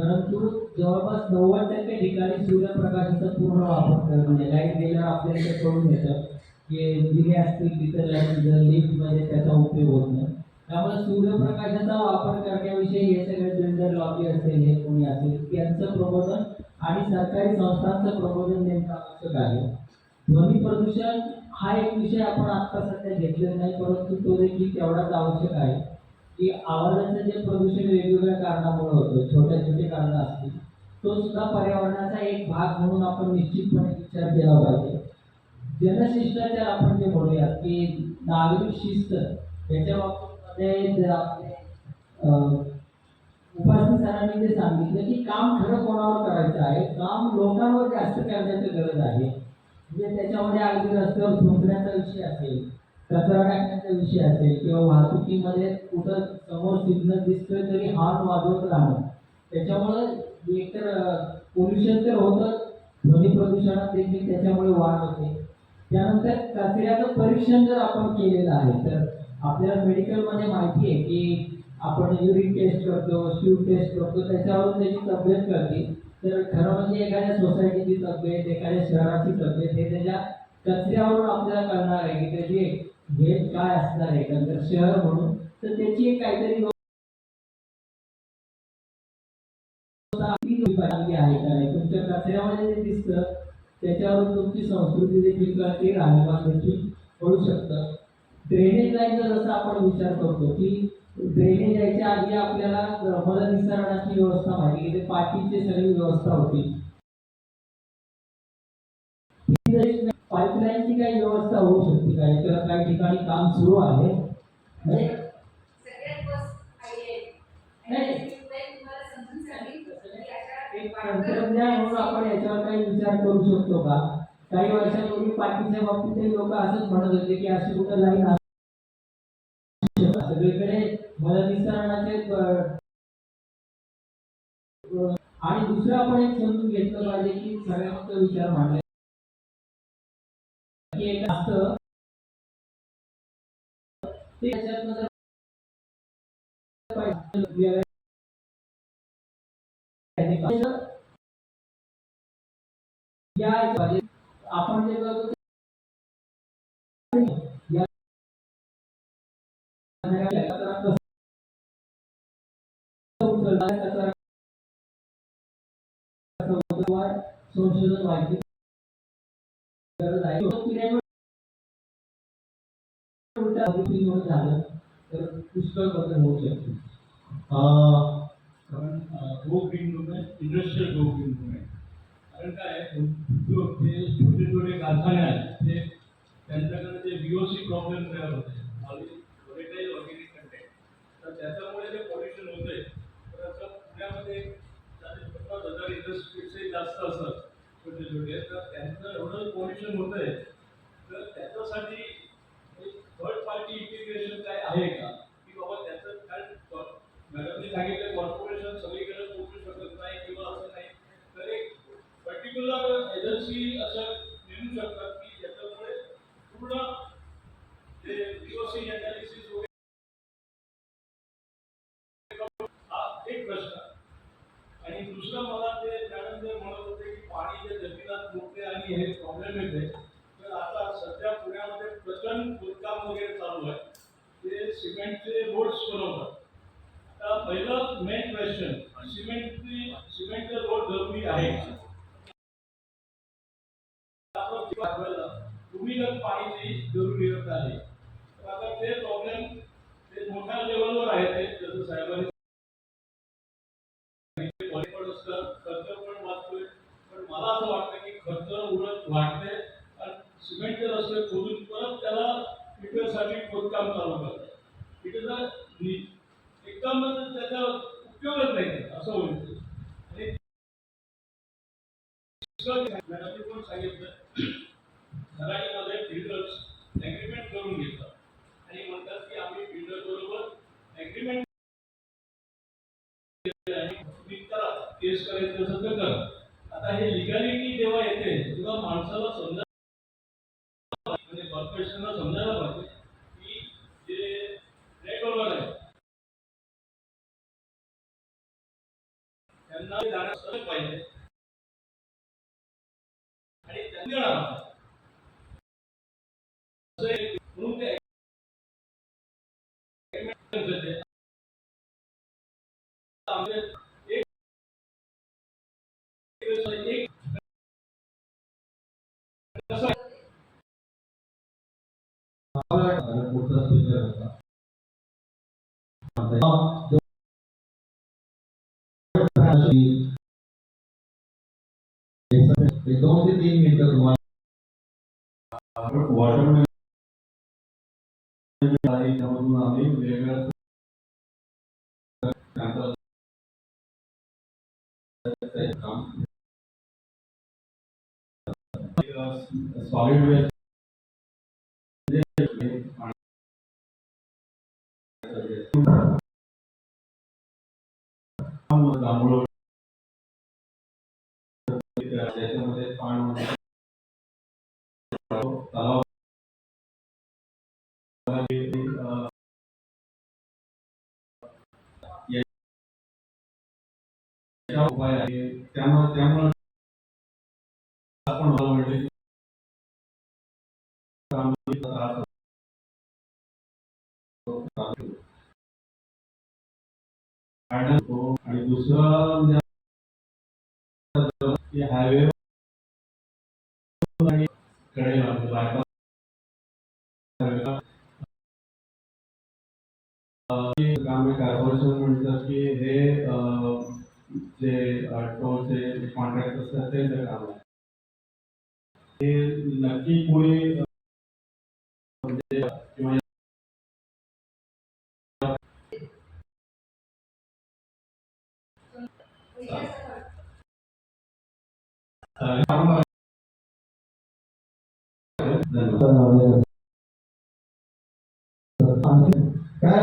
परंतु जवळपास नव्वद टक्के ठिकाणी सूर्यप्रकाशाचा पूर्ण वापर करत म्हणजे लाइट गेल्यावर आपल्याला ते कळून येतं की दिले असतील तिथं लाइट लिफ्टमध्ये त्याचा उपयोग होत नाही. त्यामुळे सूर्यप्रकाशाचा वापर करण्याविषयी हे सगळे बिल्डर लॉबी असेल हे कोणी असेल त्यांचं प्रबोधन आणि सरकारी संस्थांचं प्रबोधन नेमकं आवश्यक आहे. ध्वनी प्रदूषण हा एक विषय आपण आत्ता सध्या घेतलेला नाही परंतु तो देखील तेवढाच आवश्यक आहे. की आवाजाचं जे प्रदूषण वेगवेगळ्या कारणामुळे होतं छोट्या छोटे कारणं असतील तो सुद्धा पर्यावरणाचा एक भाग म्हणून आपण निश्चितपणे विचार केला पाहिजे. जनशिष्टाचार आपण जे म्हणूया की नागरिक शिस्त याच्या बाबतीमध्ये जर आपले सरांनी जे सांगितलं की काम खरं कोणावर करायचं आहे काम लोकांवर जास्त करण्याची गरज आहे म्हणजे त्याच्यामध्ये अगदी रस्त्यावर झोपण्याचा विषय असेल कचरा टाकण्याचा विषय असेल किंवा वाहतुकीमध्ये कुठं समोर सिग्नल दिसतोय तरी हॉर्न वाजवत राहणं. त्याच्यामुळे एकतर पोल्युशन तर होतं ध्वनी प्रदूषणात देखील त्याच्यामुळे वाढ होते. त्यानंतर कचऱ्याचं परीक्षण जर आपण केलेलं आहे तर आपल्याला मेडिकलमध्ये माहिती आहे की आपण युरिन टेस्ट करतो स्ट्यू टेस्ट करतो त्याच्यावरून त्याची तब्येत कळते. तर खरं म्हणजे एखाद्या सोसायटीची तब्येत एखाद्या शहराची तब्येत हे त्याच्या कचऱ्यावरून आपल्याला कळणार आहे की त्याची हेल्थ काय असणार आहे? नंतर शहर म्हणून. तर त्याची एक काहीतरी आहे का नाही? तुमच्या कचऱ्यामध्ये जे दिसतं त्याच्यावरून तुमची संस्कृती देखील कळते राहणीमान देखील होऊ शकतं. ड्रेनेज लाईनचा जसं आपण विचार करतो की ड्रेनेज यायच्या आधी आपल्याला मलनिसरणाची व्यवस्था माहिती की ते पाठीची सगळी व्यवस्था होती. पाईपलाईनची काही व्यवस्था होऊ शकते. काही ठिकाणी काम सुरू आहे. म्हणजे तंत्रज्ञान म्हणून आपण याच्यावर काही विचार करू शकतो का? काही वर्षापूर्वी पाठीच्या बाबतीत लोक असंच म्हणत होते की अशी कुठं लाईन सगळीकडे अं, अं, आणि दुसरं आपण एक समजून घेतलं पाहिजे की सगळ्यात विचार मांडला की एक असतं आपण जे करतो संशोधन व्हायची गरज आहे तर पुष्कळ बदल होऊ शकते. कारण go green movement industrial go green movement कारण काय आहे, उद्योग जे छोटे छोटे कारखाने आहेत ते त्यांच्याकडे ते बीओसी प्रॉब्लेम तयार होते. व्हॉलेटाईल ऑर्गॅनिक कंटेंट तर त्याच्यामुळे जे पॉल्युशन होते तर आता पुण्यामध्ये चाळीस पन्नास हजार इंडस्ट्रीपेक्षाही जास्त असतात छोटे छोटे. तर त्यांचं एवढं पॉल्युशन होतं तर त्याच्यासाठी एक थर्ड पार्टी इंटिग्रेशन काय आहे का की बाबा त्याचं काय मॅडमने सांगितलं कॉर्पोरेशन सगळीकडे पोहोचू शकत नाही किंवा असं नाही तर एक पर्टिक्युलर एजन्सी असं नेमू शकतात की ज्याच्यामुळे पूर्ण जे पीओसी अनालिसिस वगैरे हा एक प्रश्न. आणि दुसरं मला ते मॅडम जे म्हणत होते की पाणी जे जमिनात मुरते आणि हे प्रॉब्लेम येते तर आता सध्या पुण्यामध्ये प्रचंड खोदकाम वगैरे चालू आहे. ते सिमेंटचे रोड्स बनवतात. आता पहिलं मेन क्वेश्चन सिमेंटची सिमेंटचे रोड जरुरी आहे असं वाटतं की खर्च उलट वाढते आणि सिमेंटचे रस्ते खोदून परत त्याला रिपेअरसाठी खोदकाम चालू करतात इथे जर नि- एकदम त्याचा उपयोगच नाही असं होईल ते. आणि मॅडमनी पण सांगितलं सराईमध्ये बिल्डर्स ॲग्रीमेंट करून घेतात आणि म्हणतात की आम्ही बिल्डर बरोबर ॲग्रीमेंट तुम्ही करा केस करायचं असेल तर करा आता हे लिगॅलिटी जेव्हा येते तेव्हा माणसाला समजा म्हणजे कॉर्पोरेशनला समजायला पाहिजे की जे रेट आहे त्यांना जाणं सलग पाहिजे आणि त्यांना Thank you. वॉटरमेलन त्यामधून आम्ही वेगळ्या सॉलिड वेस्ट त्यामुळं उपाय आहे. त्यामुळे त्यामुळे आपण आणि दुसरं म्हणजे हायवे कडे बायपास ग्रामीण कॉर्पोरेशन म्हणतात की हे जे टोलचे कॉन्ट्रॅक्ट असतात त्यांचं काम आहे ते नक्की कोणी म्हणजे किंवा धन्यवाद. काय?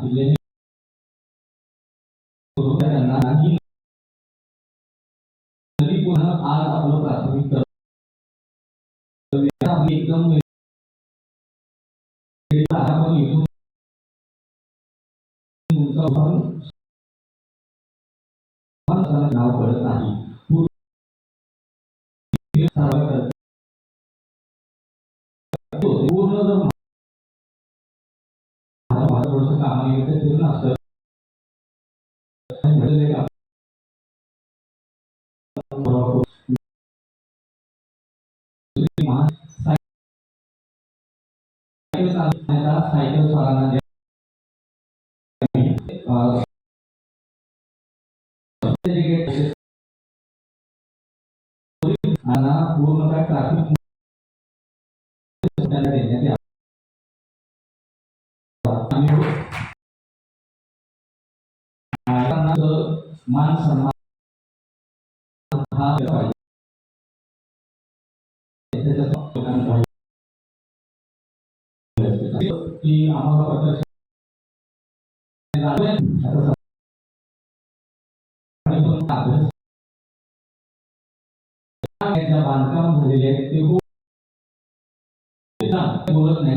जिल्ह्याने त्यांना आणि पुन्हा आज आपलं प्राथमिक एकदम नाव नाही. पूर्ण सर्व पूर्ण पूर्ण असतं सायकल स्वारांना काय आता आणि पण अभ्यास त्यांचं बांधकाम झालेले आहे ते खूप ते बोलत नाही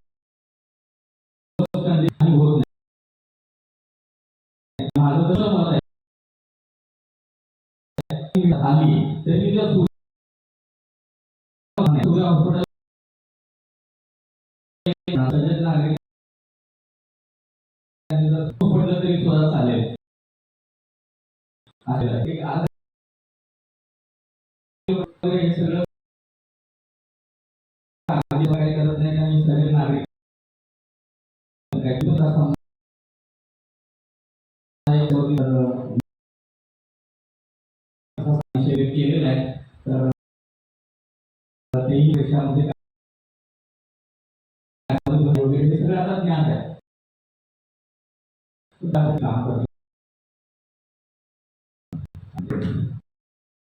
आली तरी हॉस्पिटल पडलं तरी स्वतः चालेल सगळं आधी करत नाही आणि सगळे नागरिक काय तुमचा सम- नाही, आहे. तर तेही देशामध्ये हे सगळं आता आहे.